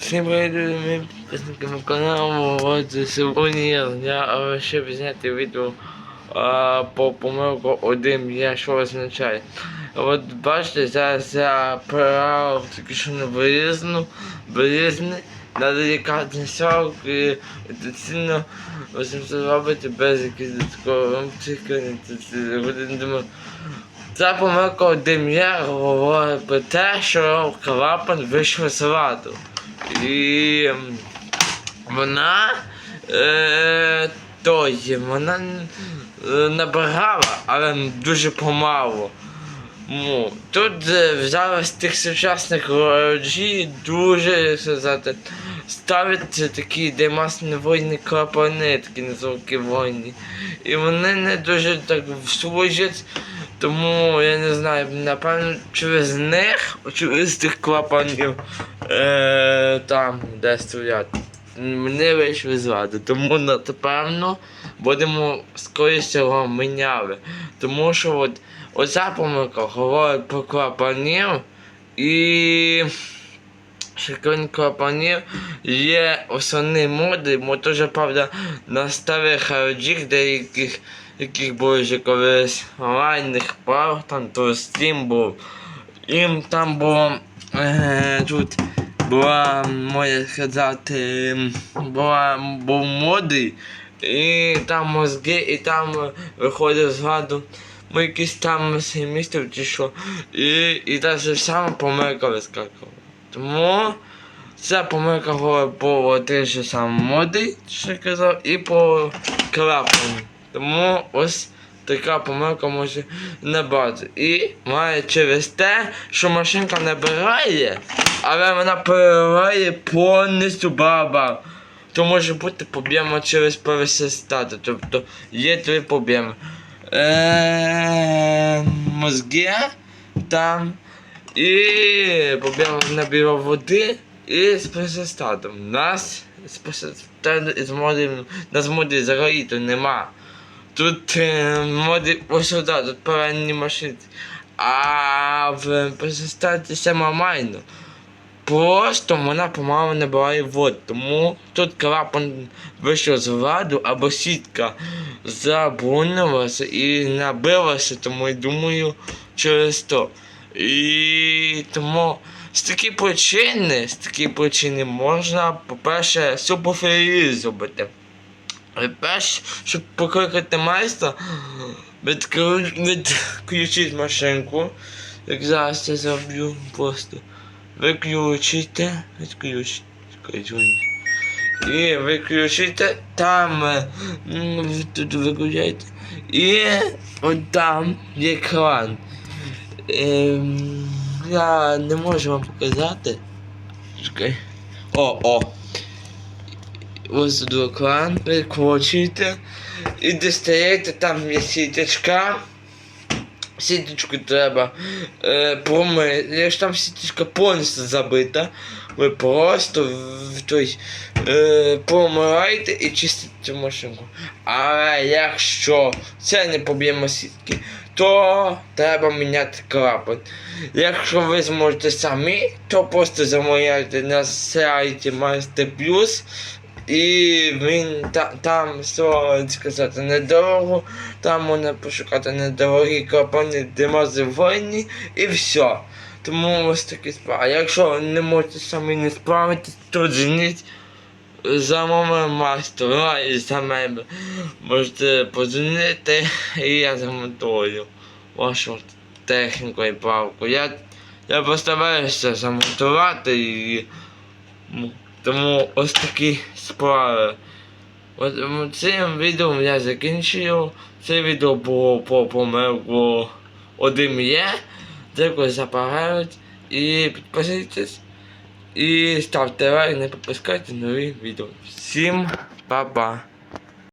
Всім привіт, ми підписниками каналу. От сьогодні я вирішив зняти відео а, по помилку один я що означає. От бачите, зараз я прав тільки що не вирізну, вирізни, на делікатний срок і доцільно це робити без якихось додаткових ромчиків. Думаю, Ця помилка один я говорить про те, що клапан вийшов з ладу. І вона е, той, вона е, набирала, але дуже помало. Ну, тут е, зараз тих сучасних LG дуже сказати, ставлять такі демасні войні клапани, такі назовки войні. І вони не дуже так служать, тому я не знаю, напевно, через них, через тих клапанів е, там, де стоять. Мене вийшли з тому напевно будемо скоріше його міняли. Тому що от оця помилка говорить про клапанів і що крім клапанів є основні моди, бо теж правда на старих RG, деяких яких були вже колись лайних пар, там то Steam був. Їм там було е, тут була, можна сказати, була, був моди, і там мозги, і там виходив з ладу. Ми якісь там містив чи що. І, і та ж сама помилка вискакувала. Тому ця помилка говорить по тих же самих моди, що казав, і по клапану. Тому ось така помилка може набрати. І має через те, що машинка набирає, але вона перериває повністю барабан. То може бути проблема через пересистати. Тобто є три проблеми. Е, мозги там і проблема з набіром води і з пересистатом. Нас з пересистатом з моди, то нема. Тут е, моди ось тут паральні машини. А в пересистаті все нормально. Просто вона помалу набирає воду, тому тут клапан вийшов з ладу або сітка забрунилася і набилася, тому я думаю через то. І тому з такі причини, з такі причини можна, по-перше, суперферію зробити. Перш, щоб покликати майстра, відключіть машинку. Як зараз я зроблю просто. Виключите, відключите. І виключите там, ви тут виключаєте. І от там є екран. Ем, я не можу вам показати. Чекай. О, о. Ось тут екран, викручуєте і дістаєте, там є сіточка. Сіточку треба е, промити. Якщо там сіточка повністю забита, ви просто в той е, промираєте і чистите машинку. Але якщо це не проблема сітки, то треба міняти клапан. Якщо ви зможете самі, то просто замовляйте на сайті Master Plus і він та, там все сказати недорого, там можна пошукати недорогі клапани, демозивольні і все. Тому ось такі справи. Якщо не можете самі не справитись, то дзвоніть за моїм майстром і за мене. Можете подзвонити і я замонтую вашу техніку і правку. Я, я постараюся замонтувати і. Тому ось такі справи. От цим відео я закінчую. Це відео було по помилку один є. Дякую за перегляд і підписуйтесь. І ставте лайк, не пропускайте нові відео. Всім па-па.